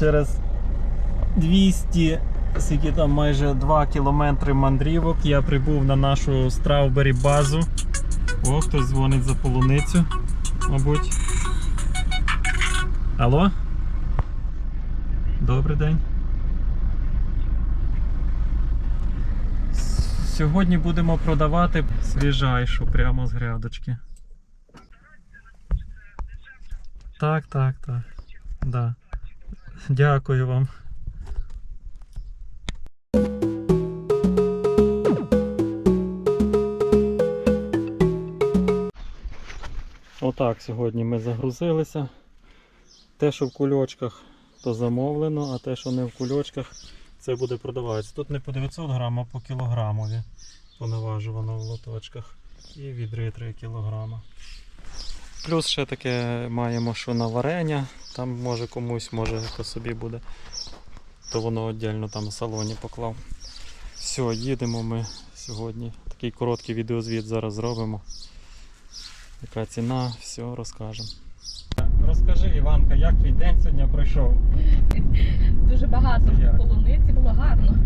через 200, скільки там майже 2 кілометри мандрівок я прибув на нашу Страубері базу. О, хтось дзвонить за полуницю, мабуть. Алло? Добрий день. Сьогодні будемо продавати свіжайшу прямо з грядочки. Так, так, так. Да. Дякую вам. Отак сьогодні ми загрузилися. Те, що в кульочках, то замовлено, а те, що не в кульочках, це буде продаватися. Тут не по 900 грам, а по кілограмові понаважувано в лоточках. І відри 3 кілограма. Плюс ще таке маємо, що на варення, там може комусь, може по собі буде, то воно віддільно там в салоні поклав. Все, їдемо ми сьогодні. Такий короткий відеозвіт зараз зробимо. Яка ціна, все розкажемо. Розкажи, Іванка, як твій день сьогодні пройшов? Дуже багато Як? полуниці було гарно.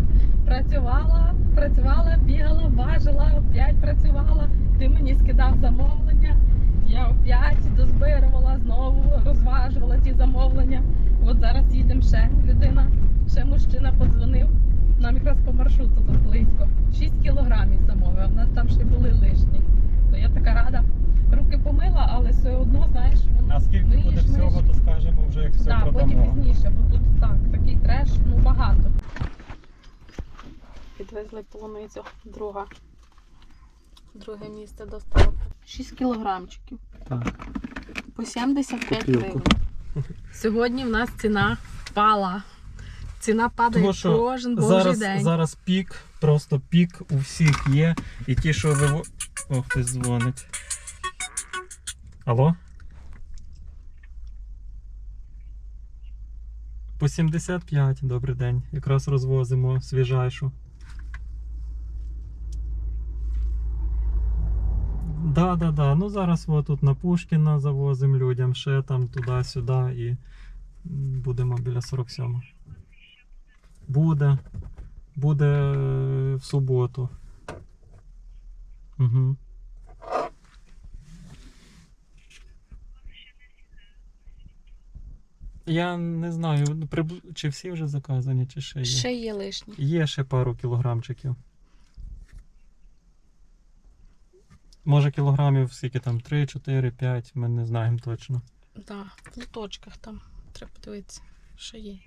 Працювала, працювала, бігала, важила, опять працювала. Ти мені скидав замовлення. Я опять дозбирувала, знову розважувала ті замовлення. От зараз їдемо ще людина, ще мужчина подзвонив. Нам якраз по маршруту тут близько. 6 кілограмів замовив. У нас там ще були лишні. То я така рада. Руки помила, але все одно, знаєш, воно А скільки буде всього, миєш. то скажемо вже як все Так, потім пізніше, бо тут так, такий треш, ну багато. Підвезли полуницю, друга. Друге місце доставки. 6 кілограмчиків. Так. По 75 Копілку. гривень. Сьогодні в нас ціна впала. Ціна падає Тому що кожен божий Зараз, день. зараз пік, просто пік у всіх є. І ті, що ви. О, хтось дзвонить. Алло? По 75, добрий день. Якраз розвозимо свіжайшу. Да, да, да. Ну зараз от тут на Пушкіна завозимо людям, ще там туди-сюди і будемо біля 47. Буде. Буде е, в суботу. Угу. Я не знаю, ну, чи всі вже заказані, чи ще є. Ще є лишні. Є ще пару кілограмчиків. Може кілограмів скільки там? 3, 4, 5, ми не знаємо точно. Так, в лоточках там. Треба подивитися. Ще є.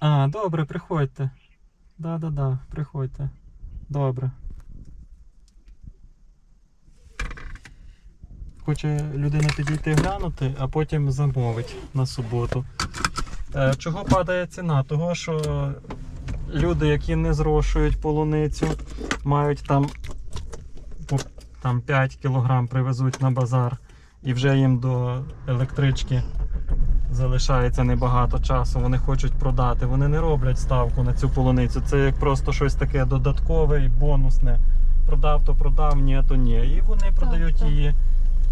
А, добре, приходьте. Да-да-да, приходьте. Добре. Хоче людина підійти глянути, а потім замовить на суботу. Е, чого падає ціна? Того, що люди, які не зрошують полуницю, мають там, там 5 кг привезуть на базар і вже їм до електрички залишається небагато часу, вони хочуть продати. Вони не роблять ставку на цю полуницю. Це як просто щось таке додаткове і бонусне. Продав, то продав, ні, то ні. І вони продають так. її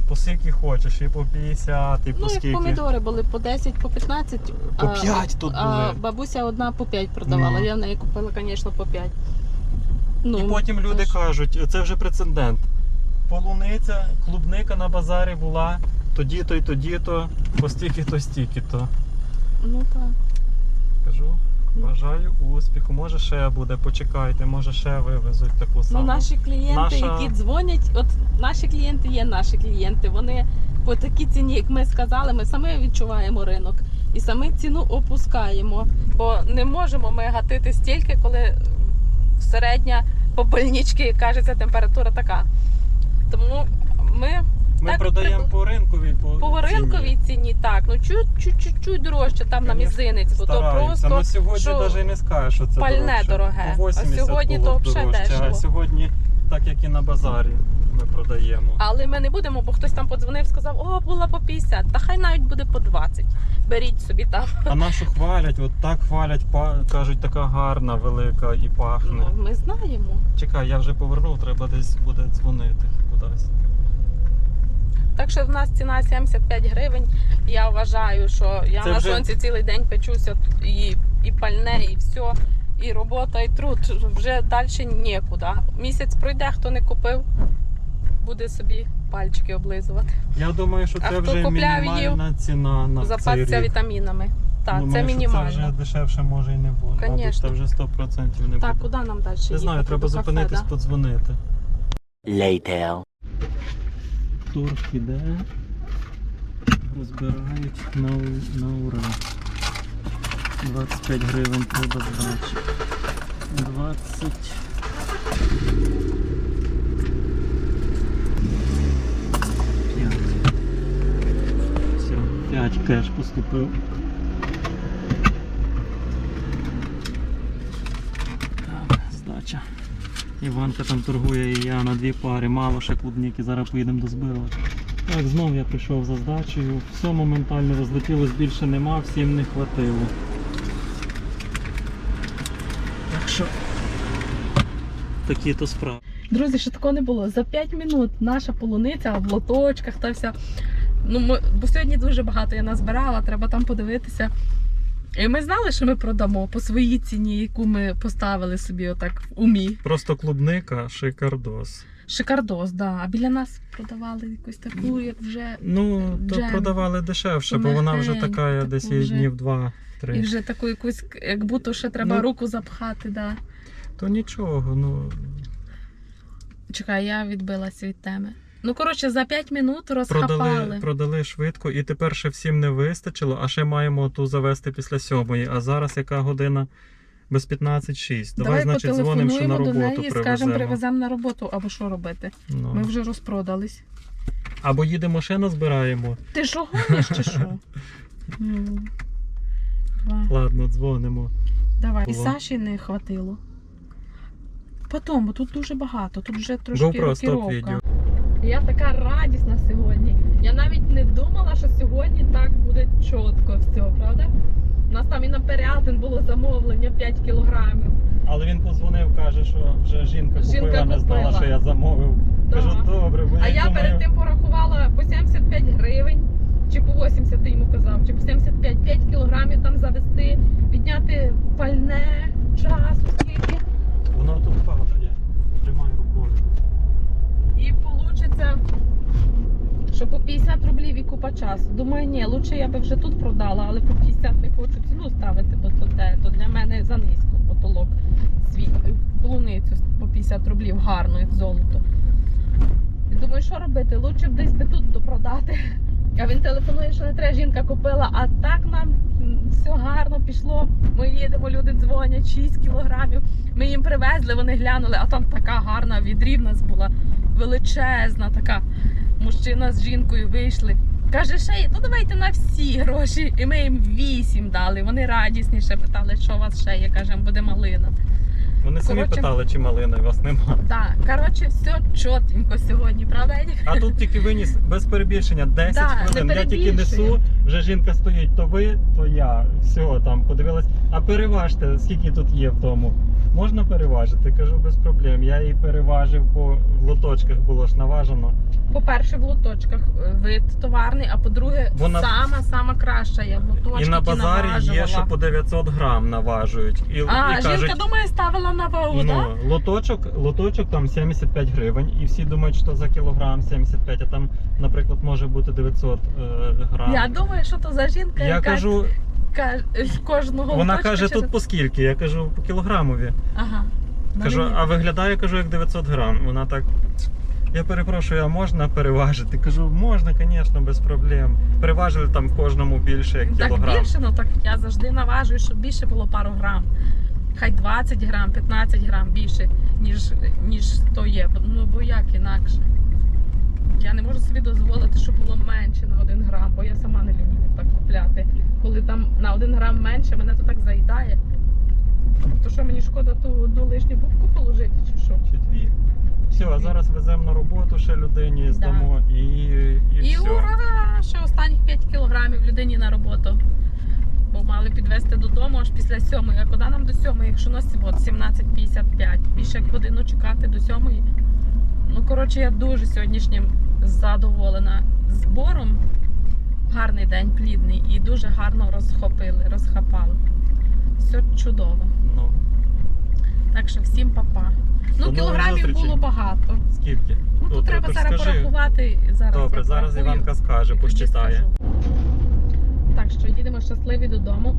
по скільки хочеш, і по 50, і по Ну, скільки. помідори були по 10, по 15. По а- 5 тут А бабуся одна по 5 продавала. Ну. Я в неї купила, звісно, по 5. Ну, І потім люди ж- кажуть, це вже прецедент. Полуниця, клубника на базарі була тоді-то і тоді-то, по стільки-то, стільки-то. Ну так. Кажу, бажаю успіху. Може ще буде, почекайте, може ще вивезуть таку саму. Ну, наші клієнти, Наша- які дзвонять, от наші клієнти є наші клієнти. Вони по такій ціні, як ми сказали, ми самі відчуваємо ринок і самі ціну опускаємо. Бо не можемо ми гатити стільки, коли середня по больничці кажеться температура така. Тому ми Ми так, продаємо по ринковій по, по ринковій ціні так, ну чуть-чуть дорожче там на мізинець, бо то просто Ну сьогодні що навіть не скажеш, що це пальне дороге. По 80 А сьогодні було то взагалі дешево. А сьогодні, так як і на базарі, ми продаємо. Але ми не будемо, бо хтось там подзвонив, сказав, о, була по 50, та хай навіть буде по 20. Беріть собі там. А нашу хвалять, от так хвалять, па- кажуть, така гарна, велика і пахне. Ну, ми знаємо. Чекай, я вже повернув, треба десь буде дзвонити кудись. Так що в нас ціна 75 гривень. Я вважаю, що я Це на вже- сонці цілий день печуся і, і пальне, і все, і робота, і труд. Вже далі нікуди. Місяць пройде, хто не купив, буде собі пальчики облизувати. Я думаю, що А це хто вже купляв мінімальна ціна на цей Запасся рік. вітамінами. Так, Думаю, це що мінімально. Це вже дешевше може і не буде. Мабуть, Конечно. Це вже 100% не Так, куди нам далі? Не знаю, їхати? треба До кафе, зупинитись, да? подзвонити. Later. Тур іде, розбирають на, на ура. 25 гривень треба здачі. 20. П'ять. Все, 5 кеш поступив. Так, здача. Іванка там торгує і я на дві пари, мало ще клубніки, зараз поїдемо дозбирувати. Так, знов я прийшов за здачею, все моментально розлетілось, більше нема, всім не хватило. Так що такі то справи. Друзі, ще такого не було. За 5 минут наша полуниця в лоточках та вся. Ну, ми, бо сьогодні дуже багато я назбирала, треба там подивитися. І ми знали, що ми продамо по своїй ціні, яку ми поставили собі отак в умі. Просто клубника, шикардос. Шикардос, да. А біля нас продавали якусь таку, як вже. Ну, то Джем. продавали дешевше, бо вона вже така, таку десь вже. днів два-три. І вже таку якусь, як будто ще треба Ну. руку запхати, да. То нічого, ну. Чекай, я відбилась від теми. Ну, коротше, за 5 минут розхапали. Продали, продали швидко, і тепер ще всім не вистачило, а ще маємо ту завести після сьомої. А зараз яка година без 15.6. Давай, Давай значить, дзвонимо, що на потелефонуємо до роботу неї привеземо. скажемо, привеземо на роботу або що робити. Ну. Ми вже розпродались. Або їдемо ще назбираємо. Ти що гониш чи що? Ну, Ладно, дзвонимо. Давай. І Саші не хватило. Потім, бо тут дуже багато, тут вже трошки GoPro, стоп рокіровка. Я така радісна сьогодні. Я навіть не думала, що сьогодні так буде чітко все, правда? У нас там і на Перятин було замовлення 5 кілограмів. Але він подзвонив, каже, що вже жінка купила, Жінка не знала, що я замовив. Да. Кажу, добре, бо А я думаю, перед тим порахувала по 75 гривень, чи по 80 ти йому казав, чи по 75 5 кілограмів там завести, підняти пальне, часу скільки. Воно тут падає. Тримай рукою. І вийде, що по 50 рублів і купа часу. Думаю, ні, лучше я би вже тут продала, але по 50 не хочу ціну ставити, бо то, те, то для мене занизько потолок свій полуницю по 50 рублів гарно, як золото. І думаю, що робити? Лучше б десь би тут допродати. А він телефонує, що не треба, жінка купила, а так нам все гарно пішло. Ми їдемо, люди дзвонять, 6 кілограмів. Ми їм привезли, вони глянули, а там така гарна відрів в нас була величезна, така мужчина з жінкою вийшли. Каже, ще є, то давайте на всі гроші. І ми їм вісім дали. Вони радісніше питали, що у вас ще є. Кажемо, буде малина. Вони самі Коротше- питали, чи малина у вас нема. Так, коротше, все чотенько сьогодні, правда, Едік? А тут тільки виніс без перебільшення 10 Да, хвилин. Я тільки несу, вже жінка стоїть, то ви, то я. Все, там подивилась. А переважте, скільки тут є в тому. Можна переважити? Кажу, без проблем. Я її переважив, бо в лоточках було ж наважено. По-перше, в лоточках е, вид товарний, а по-друге, Вона- сама сама краща. Я в лоточки І на базарі є, що по 900 грам наважують. І, А, і жінка думає, ставила на вагу, ну, так? лоточок, лоточок там 75 гривень, і всі думають, що за кілограм 75, а там, наприклад, може бути 900 е, грам. Я думаю, що то за жінка, Я яка кажу, кожного вона каже, через- тут по скільки? Я кажу, по кілограмові. Ага. Ну, Кажу, а виглядає, кажу, як 900 грам. Вона так. Я перепрошую, а можна переважити? Кажу, можна, звісно, без проблем. Переважили там в кожному більше як Так кілограм. більше, ну так я завжди наважую, щоб більше було пару грам. Хай 20 грам, 15 грам більше, ніж, ніж то є. Ну бо як інакше. Я не можу собі дозволити, щоб було менше на 1 грам, бо я сама не люблю так купляти. Коли там на 1 грам менше, мене то так заїдає. То що мені шкода ту одну лишню бубку положити, чи що? Чи дві. Все, а зараз веземо на роботу ще людині, здамо і, і, І все. ура! Ще останніх 5 кілограмів людині на роботу. Бо мали підвезти додому аж після сьомої. А куди нам до сьомої, якщо нас от 17.55? Більше як годину чекати до сьомої. Ну, коротше, я дуже сьогоднішнім задоволена збором. Гарний день, плідний і дуже гарно розхопили, розхапали. Все чудово. Ну, Так що всім па-па. Ну, кілограмів було багато. скільки? Ну, тут то- треба зараз скажи. порахувати. Зараз Добре, я зараз порахую. Іванка скаже, посчитає. Так що їдемо щасливі додому.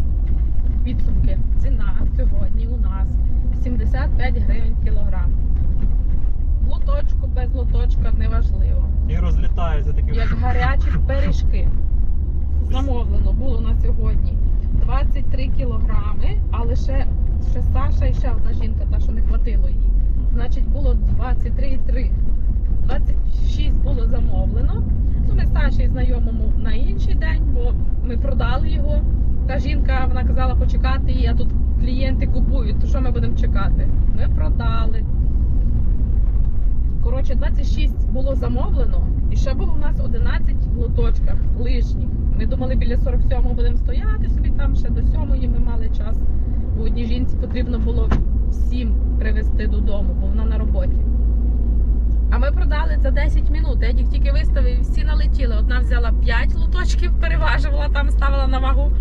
Підсумки. Ціна сьогодні у нас 75 гривень кілограм. Лоточку без лоточка неважливо. І розлітається таке. Як гарячі пиріжки. Замовлено було на сьогодні 23 кілограми, а лише ще Саша і ще одна жінка, та що не хватило їй. Значить, було 23,3. 26 було замовлено. Ну, ми з Сашею знайомому на інший день, бо ми продали його. Та жінка вона казала почекати її, а тут клієнти купують, то що ми будемо чекати? Ми продали. Коротше, 26 було замовлено, і ще було у нас 11 в лоточках лишніх. Ми думали, біля 47-го будемо стояти собі там ще до 7-ї ми мали час. Бо одній жінці потрібно було всім привезти додому, бо вона на роботі. А ми продали за 10 минут. Едік тільки виставив, всі налетіли. Одна взяла 5 лоточків, переважувала там, ставила на вагу.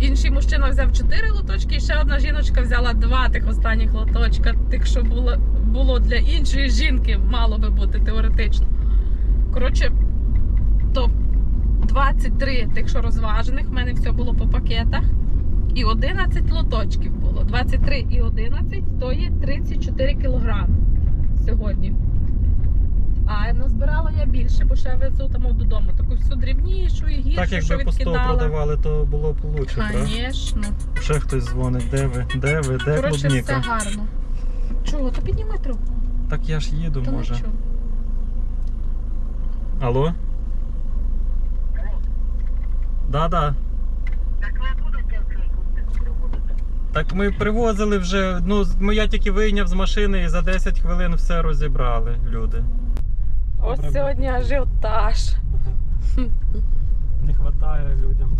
Інший мужчина взяв 4 лоточки, і ще одна жіночка взяла 2 тих останніх лоточка, тих, що було, було для іншої жінки, мало би бути теоретично. Коротше, то 23 тих, що розважених, в мене все було по пакетах. І 11 лоточків було. 23 і 11 то є 34 кілограми сьогодні. А назбирала я більше, бо ще везу там додому. Таку всю дрібнішу і гіршу, Так, що якби по 100 відкидала. продавали, то було б лучше. Звісно. Ще хтось дзвонить, де ви, де ви, де Коротше, все гарно. Чого? То підніми трубку. Так я ж їду, То може. нічого. Алло? Да-да. Так ви будете цей приводити? Так ми привозили вже, ну, я тільки вийняв з машини і за 10 хвилин все розібрали люди. Ось Добре. сьогодні ажіотаж. Не вистачає людям.